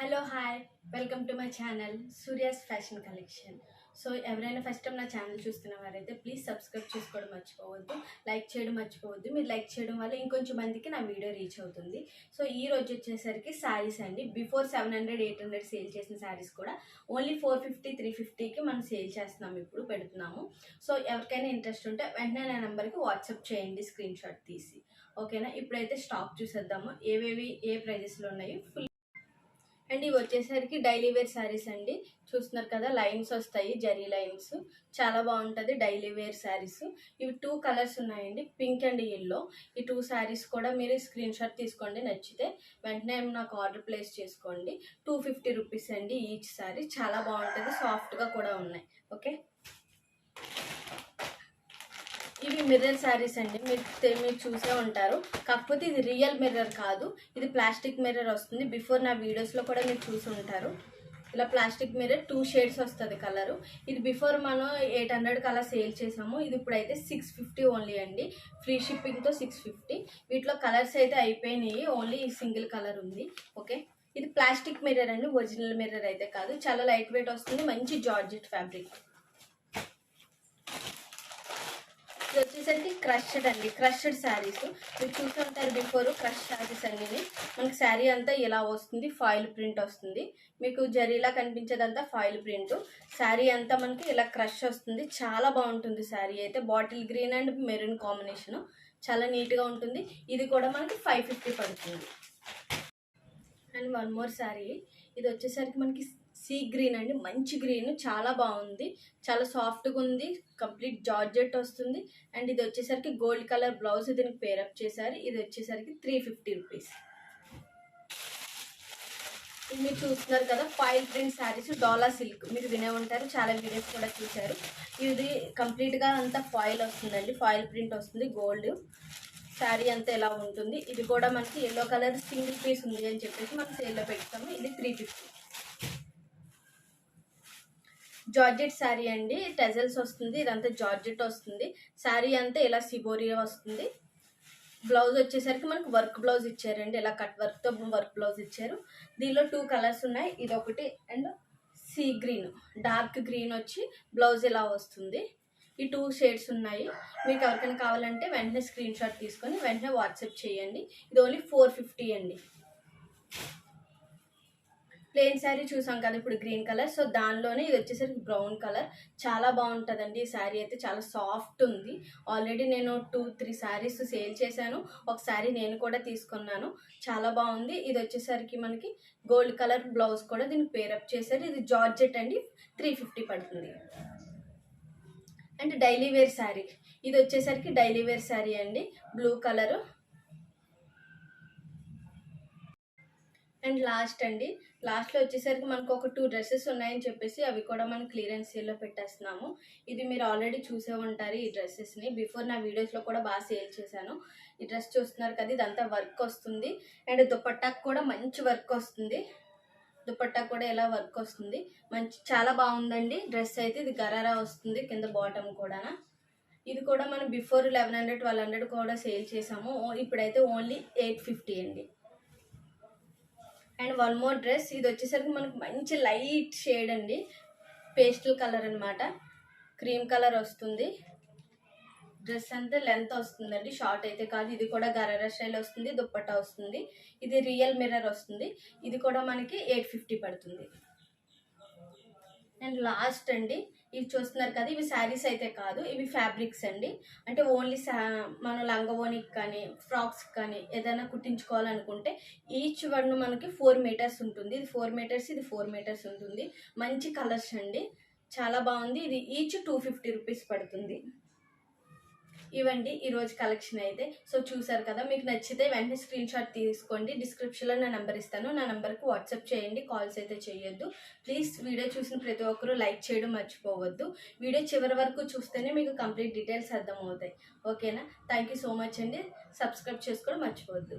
Hello hi welcome to my channel Surya's fashion collection. So ఎవరైనా first time నా channel చూస్తున్న వారైతే please subscribe చేసుకోవడం మర్చిపోవద్దు లైక్ చేయడం మర్చిపోవద్దు. మీరు లైక్ చేయడం వల్ల ఇంకొంచెం మందికి నా వీడియో రీచ్ అవుతుంది. సో ఈ రోజు వచ్చేసరికి శారీస్ అండి. Before seven hundred eight hundred sale చేసిన శారీస్ కూడా ఓన్లీ ఫోర్ ఫిఫ్టీ త్రీ ఫిఫ్టీకి మనం సేల్ చేస్తున్నాము ఇప్పుడు పెడుతున్నాము. సో ఎవరికైనా ఇంట్రెస్ట్ ఉంటే వెంటనే నా నెంబర్కి వాట్సాప్ చేయండి స్క్రీన్ షాట్ తీసి ఓకేనా ఇప్పుడైతే స్టాక్ చూసేద్దాము. ఏవేవి ఏ ప్రైజెస్లో ఉన్నాయి ఫుల్ అండ్ ఇవి వచ్చేసరికి డైలీ వేర్ శారీస్ అండి. చూస్తున్నారు కదా లైన్స్ వస్తాయి జరీ లైన్స్. చాలా బాగుంటుంది డైలీ వేర్ శారీస్. ఇవి టూ కలర్స్ ఉన్నాయండి పింక్ అండ్ ఎల్లో ఈ టూ శారీస్ కూడా మీరు స్క్రీన్ షాట్ తీసుకోండి నచ్చితే వెంటనే నాకు ఆర్డర్ ప్లేస్ చేసుకోండి. టూ ఫిఫ్టీ రూపీస్ అండి ఈచ్ శారీ. చాలా బాగుంటుంది సాఫ్ట్గా కూడా ఉన్నాయి. ఓకే ఇవి మిర్రర్ శారీస్ అండి. మీరు మీరు చూసే ఉంటారు. కాకపోతే ఇది రియల్ మిర్రర్ కాదు. ఇది ప్లాస్టిక్ మిర్రర్ వస్తుంది. బిఫోర్ నా వీడియోస్లో కూడా మీరు చూసి ఉంటారు. ఇలా ప్లాస్టిక్ మిర్రర్ టూ షేడ్స్ వస్తుంది కలరు. ఇది బిఫోర్ మనం ఎయిట్ హండ్రెడ్ అలా సేల్ చేసాము. ఇది ఇప్పుడైతే సిక్స్ ఫిఫ్టీ ఓన్లీ అండి. ఫ్రీ షిప్పింగ్తో సిక్స్ ఫిఫ్టీ. వీటిలో కలర్స్ అయితే అయిపోయినాయి. ఓన్లీ సింగిల్ కలర్ ఉంది. ఓకే? ఇది ప్లాస్టిక్ మిర్రర్ అండి. ఒరిజినల్ మిర్రర్ అయితే కాదు. చాలా లైట్ వెయిట్ వస్తుంది. మంచి జార్జెట్ ఫ్యాబ్రిక్. ఇది వచ్చేసరికి క్రష్డ్ అండి. క్రష్డ్ శారీస్ మీరు చూసుంటారు బిఫోర్ క్రష్ శారీస్ అన్ని మనకి శారీ అంతా ఇలా వస్తుంది ఫాయిల్ ప్రింట్ వస్తుంది. మీకు జరీలా కనిపించేదంతా ఫాయిల్ ప్రింట్ శారీ అంతా మనకి ఇలా క్రష్ వస్తుంది. చాలా బాగుంటుంది శారీ అయితే bottle green and maroon combination చాలా నీట్గా ఉంటుంది. ఇది కూడా మనకి ఫైవ్ ఫిఫ్టీ పడుతుంది. అండ్ వన్ మోర్ శారీ ఇది వచ్చేసరికి మనకి సీ గ్రీన్ అండి. మంచి గ్రీన్ చాలా బాగుంది. చాలా సాఫ్ట్గా ఉంది. కంప్లీట్ జార్జెట్ వస్తుంది. అండ్ ఇది వచ్చేసరికి గోల్డ్ కలర్ బ్లౌజ్ దీనికి పేరప్ చేశారు. ఇది వచ్చేసరికి త్రీ ఫిఫ్టీ రూపీస్ ఇది మీరు చూస్తున్నారు కదా foil print sarees dola silk మీరు వినే ఉంటారు. చాలా వీడియోస్ కూడా చూశారు. ఇది కంప్లీట్గా అంతా ఫాయిల్ వస్తుందండి. ఫాయిల్ ప్రింట్ వస్తుంది. గోల్డ్ శారీ అంతా ఎలా ఉంటుంది? ఇది కూడా మనకి ఎల్లో కలర్ సింగిల్ పీస్ ఉంది అని చెప్పేసి మనం సేల్లో పెడతాము. ఇది త్రీ ఫిఫ్టీ జార్జెట్ శారీ అండి. టెజల్స్ వస్తుంది. ఇదంతా జార్జెట్ వస్తుంది. శారీ అంతా ఇలా సిబోరియా వస్తుంది. బ్లౌజ్ వచ్చేసరికి మనకు వర్క్ బ్లౌజ్ ఇచ్చారండి. ఇలా కట్ వర్క్తో వర్క్ బ్లౌజ్ ఇచ్చారు. దీనిలో టూ కలర్స్ ఉన్నాయి. ఇది ఒకటి and sea green. Dark green వచ్చి బ్లౌజ్ ఇలా వస్తుంది. ఈ టూ షేడ్స్ ఉన్నాయి. మీకు ఎవరికైనా కావాలంటే వెంటనే స్క్రీన్ షాట్ తీసుకొని వెంటనే వాట్సాప్ చేయండి. ఇది ఓన్లీ ఫోర్ ఫిఫ్టీ అండి. ప్లెయిన్ శారీ చూసాం కదా ఇప్పుడు గ్రీన్ కలర్ సో దానిలోనే ఇది వచ్చేసరికి బ్రౌన్ కలర్ చాలా బాగుంటుందండి ఈ శారీ అయితే. చాలా సాఫ్ట్ ఉంది. ఆల్రెడీ నేను టూ త్రీ శారీస్ సేల్ చేశాను. ఒక శారీ నేను కూడా తీసుకున్నాను. చాలా బాగుంది. ఇది వచ్చేసరికి మనకి గోల్డ్ కలర్ బ్లౌజ్ కూడా దీనికి పేరప్ చేశారు. ఇది జార్జెట్ అండి. త్రీ ఫిఫ్టీ పడుతుంది. And daily wear saree. ఇది వచ్చేసరికి డైలీ వేర్ శారీ అండి. Blue colour. అండ్ లాస్ట్ అండి. లాస్ట్లో వచ్చేసరికి మనకు ఒక టూ డ్రెస్సెస్ ఉన్నాయని చెప్పేసి అవి కూడా మనం క్లియరెన్స్ సేల్లో పెట్టేస్తున్నాము. ఇది మీరు ఆల్రెడీ చూసే ఉంటారు ఈ డ్రెస్సెస్ని. బిఫోర్ నా వీడియోస్లో కూడా బాగా సేల్ చేశాను. ఈ డ్రెస్ చూస్తున్నారు కదా ఇదంతా వర్క్ వస్తుంది. అండ్ దుపట్టాకు కూడా మంచి వర్క్ వస్తుంది. దుపట్టా కూడా ఎలా వర్క్ వస్తుంది. మంచి చాలా బాగుందండి. డ్రెస్ అయితే ఇది గరారా వస్తుంది కింద బాటమ్ కూడా ఇది కూడా మనం before eleven hundred twelve hundred కూడా సేల్ చేసాము. ఓ- ఇప్పుడైతే ఓన్లీ ఎయిట్ ఫిఫ్టీ అండి. And one more dress. ఇది వచ్చేసరికి మనకు మంచి లైట్ షేడ్ అండి. పేస్టల్ కలర్ అనమాట క్రీమ్ కలర్ వస్తుంది. డ్రెస్ అంతా లెంత్ వస్తుందండి షార్ట్ అయితే కాదు. ఇది కూడా గరారా స్టైల్ వస్తుంది దుప్పట్టా వస్తుంది. ఇది రియల్ మిర్రర్ వస్తుంది. ఇది కూడా మనకి ఎయిట్ ఫిఫ్టీ పడుతుంది. అండ్ లాస్ట్ అండి ఇవి చూస్తున్నారు కదా ఇవి శారీస్ అయితే కాదు ఇవి ఫ్యాబ్రిక్స్ అండి. అంటే ఓన్లీ సా మనం లంగవోనికి కానీ ఫ్రాక్స్ కానీ ఏదైనా కుట్టించుకోవాలనుకుంటే ఈచ్ వన్ మనకి ఫోర్ మీటర్స్ ఉంటుంది. ఇది ఫోర్ మీటర్స్ ఇది ఫోర్ మీటర్స్ ఉంటుంది. మంచి కలర్స్ అండి. చాలా బాగుంది. ఇది ఈచ్ టూ ఫిఫ్టీ రూపీస్ పడుతుంది. ఇవండి ఈరోజు కలెక్షన్ అయితే. సో చూసారు కదా మీకు నచ్చితే వెంటనే స్క్రీన్ షాట్ తీసుకోండి. డిస్క్రిప్షన్లో నా నెంబర్ ఇస్తాను. నా నెంబర్కి వాట్సాప్ చేయండి కాల్స్ అయితే చేయొద్దు. ప్లీజ్ వీడియో చూసిన ప్రతి ఒక్కరూ లైక్ చేయడం మర్చిపోవద్దు. వీడియో చివరి వరకు చూస్తేనే మీకు కంప్లీట్ డీటెయిల్స్ అర్థమవుతాయి. ఓకేనా థ్యాంక్ యూ సో మచ్ అండి. సబ్స్క్రైబ్ చేసుకోవడం మర్చిపోవద్దు.